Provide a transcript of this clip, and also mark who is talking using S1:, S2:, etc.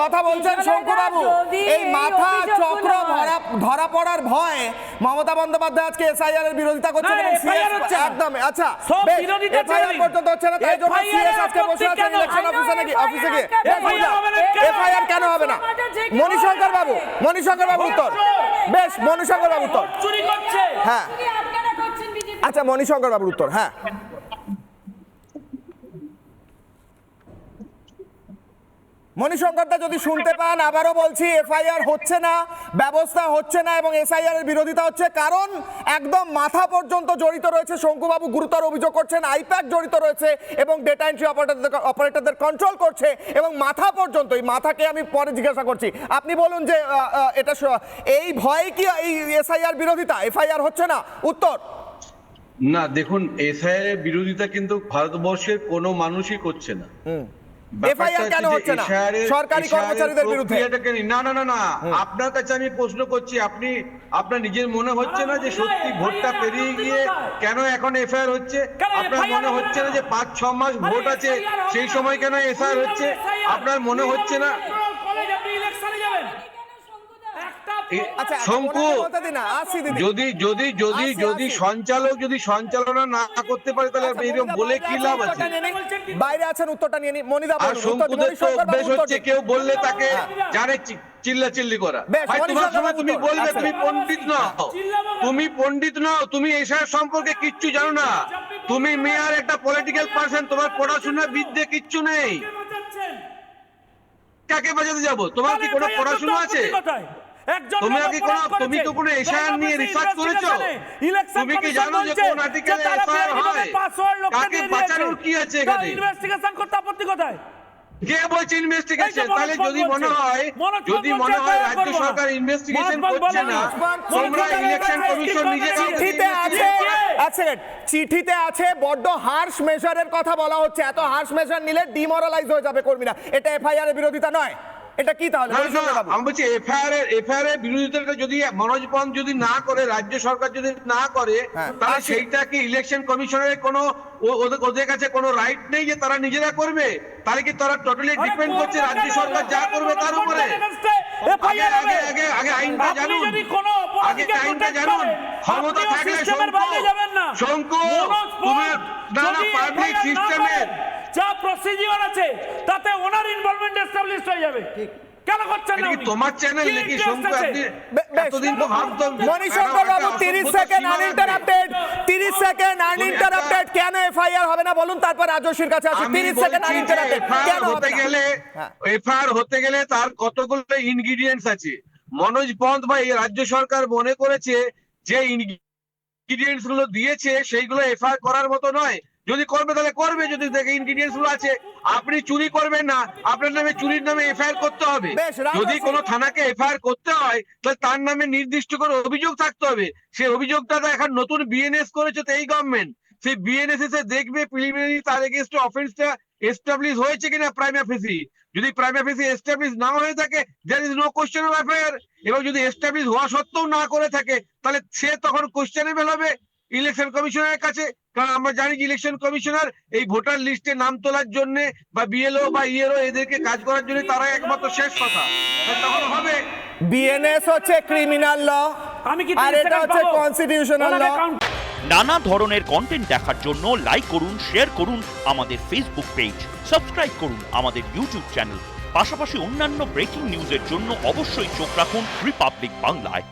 S1: কথা বলছেন শঙ্কুবাবু। এই মাথা চক্র। ধরা ধরা পড়ার ভয়ে মমতা বন্দ্যোপাধ্যায় আজকে এসআইআর এর বিরোধিতা করছেন এবং
S2: হচ্ছে
S1: একদম আচ্ছা
S2: সব বিরোধিতা
S1: এফআইআর। পর্যন্ত হচ্ছে না তাই জন্য সিএস আজকে বসে আছেন ইলেকশন অফিসে নাকি অফিসে গিয়ে? এফআইআর কেন হবে না? মণিশঙ্কর বাবু। মণিশঙ্কর বাবু উত্তর। বেশ মণিশঙ্কর বাবু উত্তর।
S2: চুরি করছে।
S1: হ্যাঁ।
S3: আপনারা করছেন বিজেপি।
S1: আচ্ছা মণিশঙ্কর বাবুর উত্তর হ্যাঁ। মণিশঙ্করদা যদি শুনতে পান আবারও বলছি এফআইআর হচ্ছে না ব্যবস্থা হচ্ছে না এবং এসআইআর এর বিরোধিতা হচ্ছে কারণ একদম মাথা পর্যন্ত জড়িত রয়েছে শঙ্কুবাবু গুরুতর অভিযোগ করছেন আইপ্যাক জড়িত রয়েছে এবং ডেটা এন্ট্রি অপারেটরদের অপারেটরদের কন্ট্রোল করছে এবং মাথা পর্যন্ত এই মাথাকে আমি পরে জিজ্ঞাসা করছি। আপনি বলুন যে এটা এই ভয় কি এই এসআইআর বিরোধিতা এফআইআর হচ্ছে না? উত্তর।
S4: না দেখুন এসআইআর এর বিরোধিতা কিন্তু ভারতবর্ষের কোনো মানুষই করছে না। ব্যাপারটা
S1: কেন হচ্ছে না? সরকারি কর্মচারীদের বিরুদ্ধে।
S4: না না না না। আপনার কাছে আমি প্রশ্ন করছি আপনি আপনার নিজের মনে হচ্ছে না যে সত্যি ভোটটা পেরিয়ে গিয়ে কেন এখন এফআইআর হচ্ছে? আপনার মনে হচ্ছে না
S2: না?
S4: যে পাঁচ ছ মাস ভোট আছে সেই সময় কেন এফআইআর হচ্ছে? আপনার মনে হচ্ছে না
S2: কলেজ আপনি ইলেকশনে যাবেন একটা
S4: এ-
S1: আচ্ছা
S4: শঙ্কু,
S1: না, আসছি দিদি
S4: যদি যদি যদি যদি সঞ্চালক যদি সঞ্চালনা না করতে পারে তাহলে
S1: আচ্ছা,
S4: এরকম বলে কি লাভ আছে
S1: বাইরে আছেন উত্তরটা নিয়ে মনিদা
S4: আর। শঙ্কুদের তো অভ্যেস হচ্ছে কেউ বললে তাকে
S2: হ্যাঁ।
S4: জানে চিল্লা চিল্লি করা তোমার সময় তুমি। বলবে
S1: আচ্ছা।
S4: তুমি পণ্ডিত নও। তুমি পণ্ডিত নও তুমি এসব সম্পর্কে কিচ্ছু জানো না তুমি মেয়ার একটা পলিটিক্যাল পার্সন তোমার পড়াশোনা বিদ্যে কিচ্ছু নেই কাকে বাজাতে যাব তোমার কি কোনো পড়াশোনা আছে?
S2: একজন
S4: তুমি কি কোনো- তুমি তো কোনো SIR নিয়ে
S2: তার
S4: করেছ? তুমি কি জানো যে কোন article
S2: যে তারা
S4: FIR
S2: বিরোধী দলের
S4: হয়?
S2: password লোককে দিয়ে দিয়েছে।
S4: বাঁচানোর কি আছে এখানে?
S2: investigation করতে আপত্তি কোথায়?
S4: কে বলছে ইনভেস্টিগেশন তাহলে যদি মনে হয় যদি মনে হয় রাজ্য সরকার ইনভেস্টিগেশন করছে না
S2: না।
S4: তোমরা ইলেকশন কমিশন নিজে
S1: চিঠিতে আছে
S2: investigation
S1: চিঠিতে আছে বড্ড হার্শ মেজারের কথা বলা হচ্ছে এত হার্শ মেজার নিলে ডিমোরালাইজ হয়ে যাবে কর্মীরা এটা এফআইআর এর বিরোধিতা নয় এটা কি তাহলে?
S4: আমি বলছি এফআইআর এর এফআইআর এর বিরোধিতাটা যদি মনোজ পন্থ যদি না করে রাজ্য সরকার যদি না করে
S1: হ্যাঁ,
S4: তাহলে সেইটা কি ইলেকশন কমিশনের কোনো ওদের কাছে কোনো রাইট নেই যে তারা নিজেরা করবে? তাহলে কি তারা টোটালি ডিপেন্ড করছে রাজ্য সরকার যা করবে তার উপরে? আগে আগে আগে আগে আইনটা জানুন। আগে আইনটা জানুন। ক্ষমতা থাকলে। শঙ্কু। তুমি না না পাবলিক সিস্টেমের
S2: যা প্রসিডিওর আছে তাতে ওনার ইনভলভমেন্ট এস্টাবলিশ হয়ে যাবে। কেন করছেন না
S4: তোমার চ্যানেল নাকি শঙ্কু আপনি এতদিন তো ভাবতাম যে
S1: বাবু
S4: একটা
S1: তিরিশ
S4: অসভ্য
S1: সেকেন্ড আনইন্টারাপ্টেড তিরিশ সেকেন্ড আনইন্টারাপ্টেড কেন এফআইআর হবে না? বলুন তারপর রাজস্বীর কাছে আসি।
S4: আমি
S1: তিরিশ সেকেন্ড আনইন্টারাপ্টেড কেন হবে
S4: হতে গেলে
S1: হ্যাঁ।
S4: এফআইআর হতে গেলে তার কতগুলো ইনগ্রিডিয়েন্টস আছে? মনোজ পন্থ ভাই এই রাজ্য সরকার মনে করেছে যে ইনগ্রিডিয়েন্টসগুলো দিয়েছে সেইগুলো এফআইআর করার মতো নয়। যদি করবে তাহলে করবে যদি দেখে ইনগ্রিডিয়েন্টসগুলো আছে। আপনি চুরি করবেন না আপনার নামে চুরির নামে এফআইআর করতে হবে। যদি কোনো থানাকে এফআইআর করতে হয় তাহলে তার নামে নির্দিষ্ট করে অভিযোগ থাকতে হবে। সেই অভিযোগটা তো এখন নতুন বিএনএস করেছে তো এই গভর্নমেন্ট সেই বিএনএস এসে দেখবে প্রিলিমিনারি তার এগেনস্ট অফেন্সটা এস্টাবলিশ হয়েছে কিনা প্রাইম অফিসি যদি প্রাইম অফিসি এস্টাবলিশ না হয়ে থাকে there is no question of affair এবং যদি এস্টাবলিশ হওয়া সত্ত্বেও না করে থাকে তাহলে সে তখন কোশ্চেনেবল হবে ইলেকশন কমিশনের কাছে। কারণ আমরা জানি যে ইলেকশন কমিশনার এই ভোটার লিস্টে নাম তোলার জন্য বা বিএলও বা ইএলও এদেরকে কাজ করার জন্য তারা একমাত্র শেষ কথা। তখন হবে
S1: বিএনএস হচ্ছে ক্রিমিনাল ল
S2: আমি কি
S1: আর এটা হচ্ছে কনস্টিটিউশনাল ল
S5: নানা ধরনের কন্টেন্ট দেখার জন্য লাইক করুন শেয়ার করুন আমাদের ফেসবুক পেজ সাবস্ক্রাইব করুন আমাদের ইউটিউব চ্যানেল পাশাপাশি অন্যান্য ব্রেকিং নিউজের জন্য অবশ্যই চোখ রাখুন রিপাবলিক বাংলায়